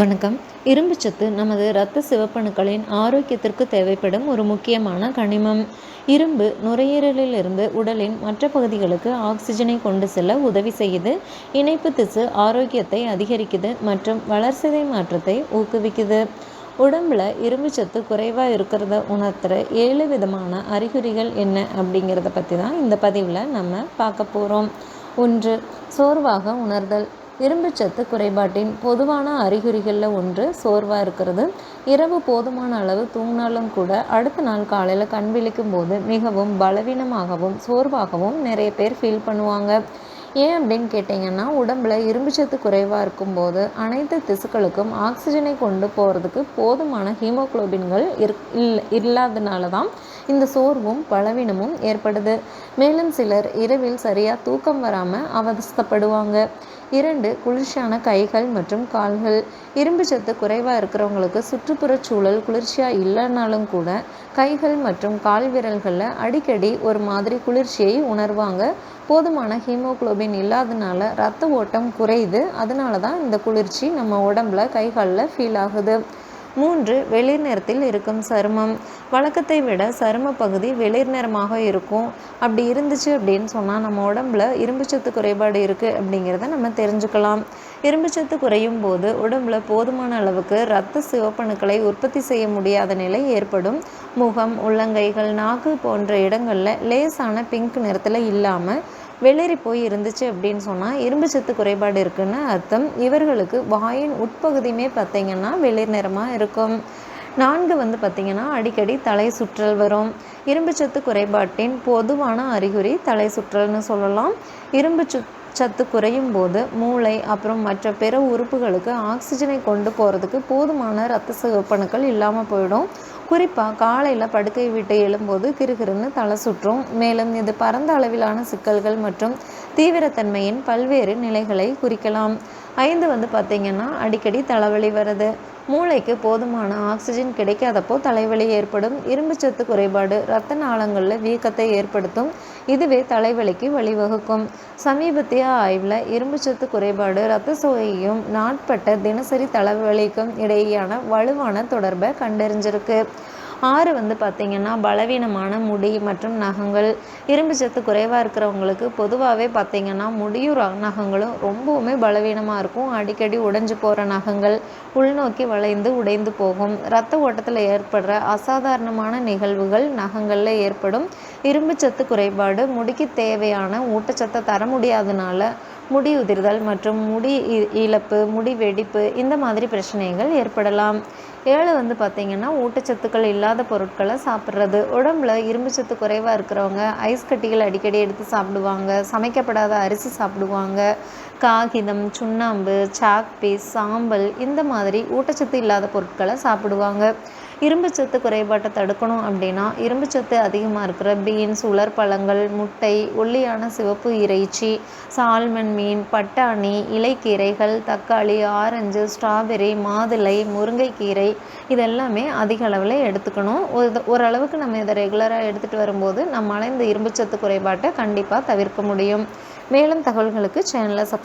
வணக்கம். இரும்புச்சத்து நமது இரத்த சிவப்பணுக்களின் ஆரோக்கியத்திற்கு தேவைப்படும் ஒரு முக்கியமான கனிமம். இரும்பு நுரையீரலிலிருந்து உடலின் மற்ற பகுதிகளுக்கு ஆக்சிஜனை கொண்டு செல்ல உதவி செய்யுது. இணைப்பு திசு ஆரோக்கியத்தை அதிகரிக்குது மற்றும் வளர்சிதை மாற்றத்தை ஊக்குவிக்குது. உடம்புல இரும்புச்சத்து குறைவாக இருக்கிறத உணர்த்துற ஏழு விதமான அறிகுறிகள் என்ன அப்படிங்கிறத பற்றி தான் இந்த பதிவில் நம்ம பார்க்க போகிறோம் ஒன்று சோர்வாக உணர்தல். இரும்புச்சத்து குறைபாட்டின் பொதுவான அறிகுறிகளில் ஒன்று சோர்வாக இருக்கிறது. இரவு போதுமான அளவு தூங்கினாலும் கூட அடுத்த நாள் காலையில் கண் விழிக்கும் போது மிகவும் பலவீனமாகவும் சோர்வாகவும் நிறைய பேர் ஃபீல் பண்ணுவாங்க. ஏன் அப்படின்னு கேட்டிங்கன்னா உடம்புல இரும்புச்சத்து குறைவாக இருக்கும்போது அனைத்து திசுக்களுக்கும் ஆக்சிஜனை கொண்டு போகிறதுக்கு போதுமான ஹீமோக்ளோபின்கள் இரு இல்லாதனால தான் இந்த சோர்வும் பலவீனமும் ஏற்படுது. மேலும் சிலர் இரவில் சரியாக தூக்கம் வராமல் அவஸ்தப்படுவாங்க. இரண்டு குளிர்ச்சியான கைகள் மற்றும் கால்கள். இரும்பு சத்து குறைவாக இருக்கிறவங்களுக்கு சுற்றுப்புற சூழல் குளிர்ச்சியாக இல்லைனாலும் கூட கைகள் மற்றும் கால் விரல்களில் அடிக்கடி ஒரு மாதிரி குளிர்ச்சியை உணர்வாங்க. போதுமான ஹீமோக்ளோபின் இல்லாதனால ரத்த ஓட்டம் குறையுது. அதனால தான் இந்த குளிர்ச்சி நம்ம உடம்புல கைகளில் ஃபீல் ஆகுது. மூன்று வெளிர் நிறத்தில் இருக்கும் சருமம். வழக்கத்தை விட சரும பகுதி வெளிர் நிறமாக இருக்கும். அப்படி இருந்துச்சு அப்படின்னு சொன்னால் நம்ம உடம்புல இரும்புச்சத்து குறைபாடு இருக்குது அப்படிங்கிறத நம்ம தெரிஞ்சுக்கலாம். இரும்புச்சத்து குறையும் போது உடம்புல போதுமான அளவுக்கு இரத்த சிவப்பணுக்களை உற்பத்தி செய்ய முடியாத நிலை ஏற்படும். முகம் உள்ளங்கைகள் நாக்கு போன்ற இடங்களில் லேசான பிங்க் நிறத்தில் இல்லாமல் வெளிரி போய் இருந்துச்சு அப்படின்னு சொன்னால் இரும்பு சத்து குறைபாடு இருக்குன்னு அர்த்தம். இவர்களுக்கு வாயின் உட்பகுதியுமே பார்த்திங்கன்னா வெளிர் நிறமாக இருக்கும். நான்கு வந்து பார்த்திங்கன்னா அடிக்கடி தலை சுற்றல் வரும். இரும்பு சத்து குறைபாட்டின் பொதுவான அறிகுறி தலை சுற்றல்னு சொல்லலாம். இரும்பு சத்து குறையும் போது மூளை அப்புறம் மற்ற பிற உறுப்புகளுக்கு ஆக்சிஜனை கொண்டு போகிறதுக்கு போதுமான இரத்த சிவப்பணுக்கள் இல்லாமல் போயிடும். குறிப்பாக காலையில் படுக்கை விட்டு எழும்போது கிருகிருன்னு தலை சுற்றும். மேலும் இது பரந்த அளவிலான சிக்கல்கள் மற்றும் தீவிரத்தன்மையின் பல்வேறு நிலைகளை குறிக்கலாம். ஐந்து வந்து பார்த்திங்கன்னா அடிக்கடி தலைவலி வருது. மூளைக்கு போதுமான ஆக்சிஜன் கிடைக்காதப்போ தலைவலி ஏற்படும். இரும்புச்சத்து குறைபாடு இரத்த நாளங்களில் வீக்கத்தை ஏற்படுத்தும். இதுவே தலைவலிக்கு வழிவகுக்கும். சமீபத்திய ஆய்வில் இரும்புச்சத்து குறைபாடு இரத்த சோகையும் நாட்பட்ட தினசரி தலைவலிக்கும் இடையேயான வலுவான தொடர்பை கண்டறிஞ்சிருக்கு. ஆறு வந்து பார்த்திங்கன்னா பலவீனமான முடி மற்றும் நகங்கள் இரும்பு சத்து குறைவாக இருக்கிறவங்களுக்கு பொதுவாகவே பார்த்திங்கன்னா முடியும் நகங்களும் ரொம்பவுமே பலவீனமாக இருக்கும். அடிக்கடி உடைஞ்சு போகிற நகங்கள் உள்நோக்கி வளைந்து உடைந்து போகும். ரத்த ஓட்டத்தில் ஏற்படுற அசாதாரணமான நிகழ்வுகள் நகங்களில் ஏற்படும். இரும்பு சத்து குறைபாடு முடிக்கு தேவையான ஊட்டச்சத்தை தர முடியாதனால முடி உதிர்தல் மற்றும் முடி இழப்பு முடி வெடிப்பு இந்த மாதிரி பிரச்சனைகள் ஏற்படலாம். ஏழு வந்து பார்த்திங்கன்னா ஊட்டச்சத்துக்கள் இல்லாத பொருட்களை சாப்பிட்றது. உடம்புல இரும்பு சத்து குறைவாக இருக்கிறவங்க ஐஸ் கட்டிகள் அடிக்கடி எடுத்து சாப்பிடுவாங்க சமைக்கப்படாத அரிசி சாப்பிடுவாங்க காகிதம் சுண்ணாம்பு சாக் பீஸ் சாம்பல் இந்த மாதிரி ஊட்டச்சத்து இல்லாத பொருட்களை சாப்பிடுவாங்க. இரும்புச்சத்து குறைபாட்டை தடுக்கணும் அப்படின்னா இரும்புச்சத்து அதிகமாக இருக்கிற பீன்ஸ் உலர் பழங்கள் முட்டை ஒல்லியான சிவப்பு இறைச்சி சால்மன் மீன் பட்டாணி இலைக்கீரைகள் தக்காளி ஆரஞ்சு ஸ்ட்ராபெரி மாதுளை முருங்கைக்கீரை இதெல்லாமே அதிக அளவில் எடுத்துக்கணும். ஒரு ஓரளவுக்கு நம்ம இதை ரெகுலராக எடுத்துகிட்டு வரும்போது நம்மளால் இந்த இரும்புச்சத்து குறைபாட்டை கண்டிப்பாக தவிர்க்க முடியும். மேலும் தகவல்களுக்கு சேனலை